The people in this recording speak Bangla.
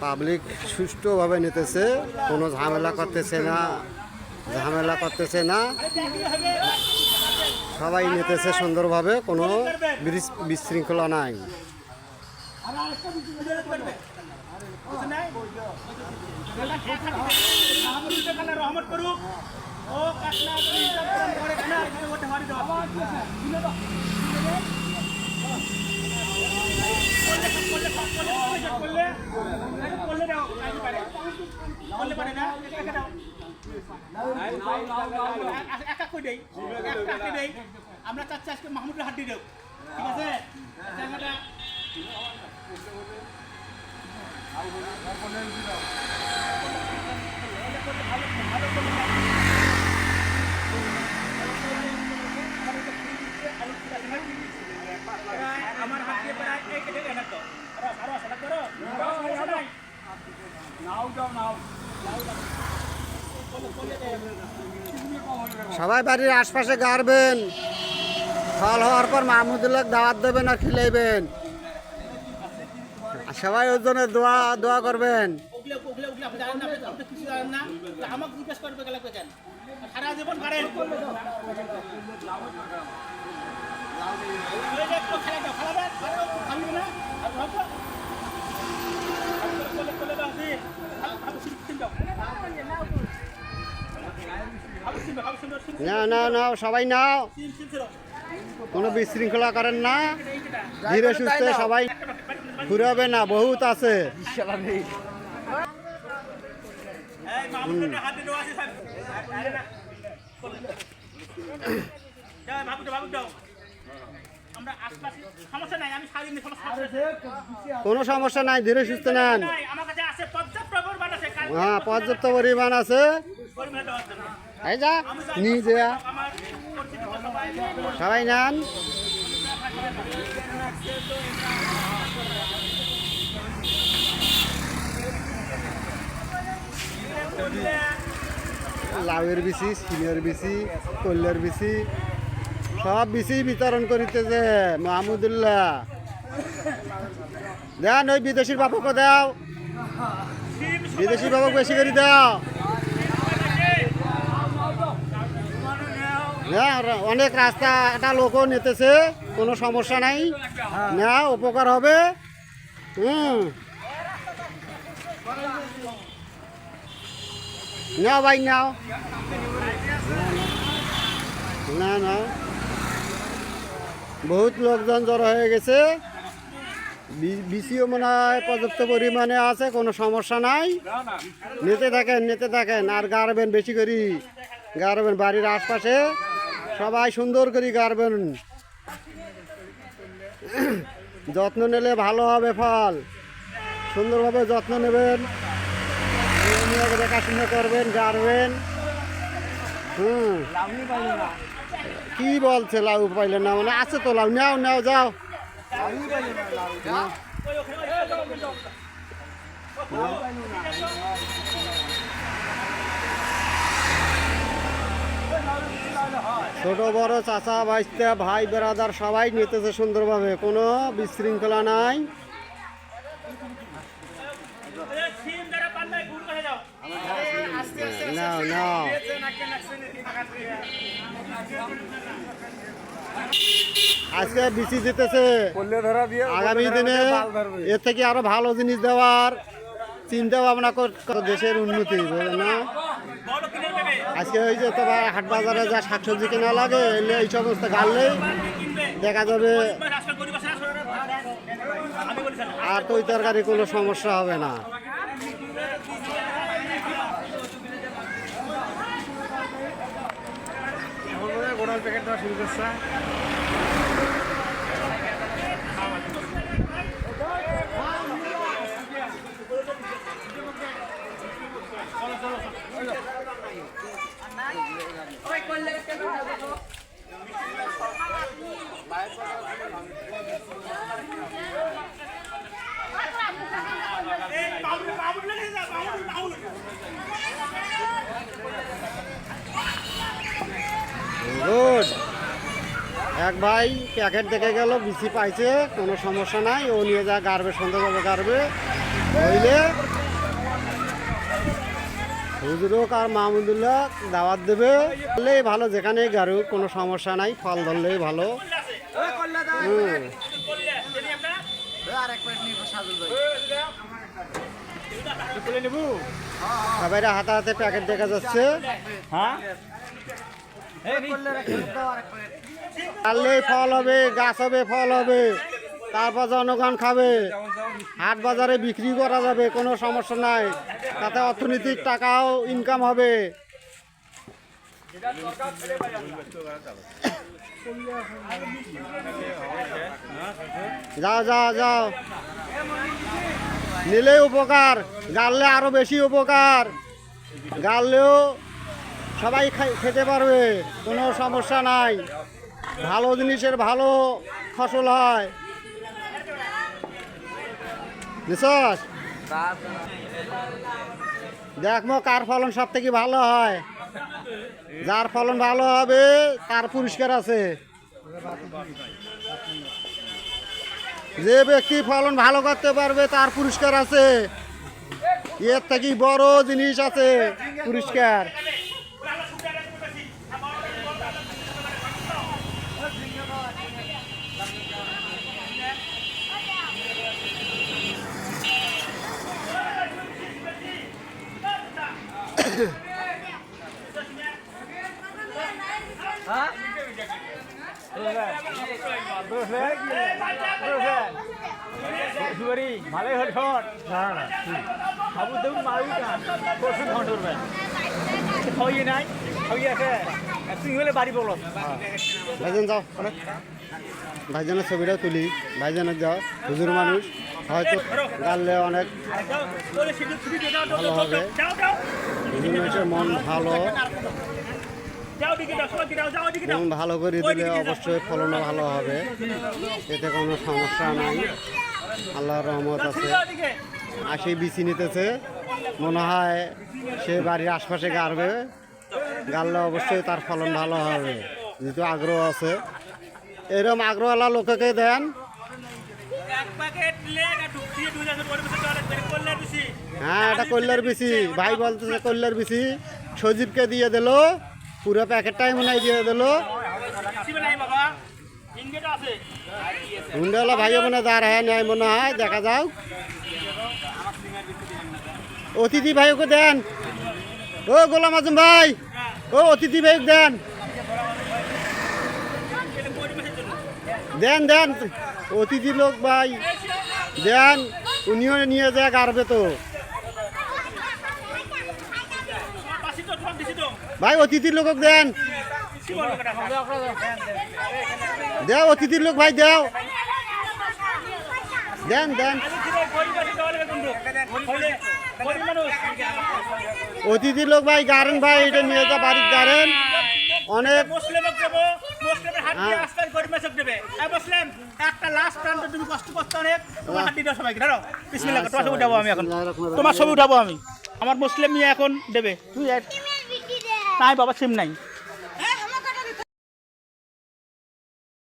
পাবলিক সুষ্ঠুভাবে নিতেছে, কোনো ঝামেলা করতেছে না, ঝামেলা করতেছে না। সবাই নিতেছে সুন্দরভাবে, কোনো বিশৃ- বিশৃঙ্খলা নাই। আমরা চাচ্ছি আজকে মাহমুদুর হাড্ডি দেব ঠিক আছে জায়গাটা আমার হাত দিয়ে প্রায় এক কেটে গেছে তো আরও আরও সেটা করো নাও যাও নাও সবাই বাড়ির আশপাশে গাড়বেন। ফল হওয়ার পর মাহমুদুল্লাহ দাওয়াত দেবেন আর খিলাইবেন। সবাই ওর জন্য দোয়া দোয়া করবেন ওগুলো ওগুলো আপনি জানেন না আপনি আপনি কিছু জানেন না তো আমাকে জিজ্ঞেস করবে গেলে কেন সারা জীবন করেন এই যে একটু খেলা দাও খেলা দাও খেলা দাও খালি না আর ভাবো কোলে কোলে দাও দি ভাবো সিন দাও ভাবো সিন ভাবো সিন সিন না না না সবাই নাও। কোনো বিশৃঙ্খলা করেন না। ধীরে সুস্থে সবাই ঘুরাবে না বহুত আছে। কোনো সমস্যা নাই ধীরে সুস্থ নেন। হ্যাঁ পর্যাপ্ত পরিমাণ আছে। এই যা আমার পরিচিত সবাই নেন লাউয়ের বিচি সিমের বিচি কল্যার বিচি, সব বিচি বিতরণ করিতেছে মাহমুদুল্লাহ। দেন ওই বিদেশির বাপকে দাও। বিদেশি বাবক বেশি করে দাও। হ্যাঁ অনেক রাস্তা একটা লোকও নিতেছে কোনো সমস্যা নাই। না উপকার হবে। হুম। নাও ভাই নাও। না না। বহুত লোকজন জড়ো হয়ে গেছে। বিসিও মনে হয় পর্যাপ্ত পরিমাণে আছে কোনো সমস্যা নাই। নিতে থাকেন নিতে থাকেন আর গাড়বেন বেশি করি। গাড়বেন বাড়ির আশপাশে। সবাই সুন্দর করে গাড়বেন। যত্ন নিলে ভালো হবে ফল। সুন্দরভাবে যত্ন নেবেন। দেখাশোনা করবেন, গাড়বেন। হুম। কি বলছে লাউ পাইলে না মানে? আছে তো লাউ, নাও নাও, যাও। ছোট বড় চাচা ভাইস্তা ভাই বেড়াদার সবাই নিতেছে সুন্দরভাবে। কোনো বিশৃঙ্খলা নাই। নাও নাও। আজকে বিচি দিতেছে আগামী দিনে এর থেকে আরও ভালো জিনিস দেওয়ার চিন্তা ভাবনা দেশের উন্নতি না? আজকে ওই যে তোমার হাট বাজারে যা শাকসবজি কেনা লাগে, এলে এই সমস্ত গাড়লেই দেখা যাবে আর তৈ তরকারি কোনো সমস্যা হবে না। এক ভাই প্যাকেট দেখে গেল, বিসি পাইছে, কোনো সমস্যা নাই, ও নিয়ে যা, গাড়বে সুন্দরভাবে গাড়বে। হইলে হুজুরক আর মাহমুদুল্লাহ দাওয়াত দেবে। ধরলেই ভালো যেখানে গারুক কোনো সমস্যা নাই ফল ধরলেই ভালো। সবাই হাতে হাতে প্যাকেট দেখা যাচ্ছে। হ্যাঁ? ফল হবে গাছ হবে ফল হবে। তারপর জনগণ খাবে। হাট বাজারে বিক্রি করা যাবে, কোনো সমস্যা নাই। তাতে অর্থনৈতিক টাকাও ইনকাম হবে। যাও যাও যাও। নিলে উপকার গাললে আরও বেশি উপকার। গাললেও সবাই খেতে পারবে, কোনো সমস্যা নাই। ভালো জিনিসের ভালো ফসল হয়। বিশ্বাস দেখমো কার ফলন সব থেকে ভালো হয়? যার ফলন ভালো হবে, তার পুরস্কার আছে। যে ব্যক্তি ফলন ভালো করতে পারবে, তার পুরস্কার আছে। এর থেকে বড় জিনিস আছে পুরস্কার। ভালোই হল শট না নাই খাওয়াইয়ে আছে তুই হলে বাড়ি বলো ভাইজান যাও, অনেক। ভাইজানের ছবিটাও তুলি। ভাইজানের যাও, হুজুর মানুষ। হয়তো গাললে অনেক। ভালো হবে। মানুষের মন ভালো। মন ভালো করে দিলে অবশ্যই ফলনও ভালো হবে। এতে কোনো সমস্যা নাই। আল্লাহর রহমত আছে। দিকে আসে বিচি নিতেছে। মনে হয় সে বাড়ির আশপাশে গাড়বে। গাড়লে অবশ্যই তার ফলন ভালো হবে। যেহেতু আগ্রহ আছে। এরকম আগ্রহওয়ালা লোককে দেন। এক প্যাকেট হ্যাঁ এটা কল্যার বিচি। ভাই বলতেছে কল্যার বিচি। সজীবকে দিয়ে দিল পুরো প্যাকেটটাই মনে হয় দিয়ে দিল। হুন্ডাওয়ালা ভাইও মনে দাঁড় হ্যাঁ নেয় মনে হয় দেখা যাও অতিথি ভাইকে দেন। ও গোলাম আজম ভাই। ও অতিথি ভাই দেন। দেন দেন। অতিথি লোক ভাই দেন। উনিও নিয়ে যায় গাড়বে তো তোমার পাশে তো তোমার দিছি তো ভাই অতিথি লোক দেন। দেও অতিথির লোক ভাই দেও। দেন দেন। অতিথি লোক ভাই গারেন ভাই এটা নিয়ে যা বাড়ির গারেন। অনেক অনেক তোমার ছবি উঠাবো আমি এখন। তোমার ছবি উঠাবো আমি আমার মুসলিম নিয়ে এখন দেবে। তুই নাই বাবা সিম নাই।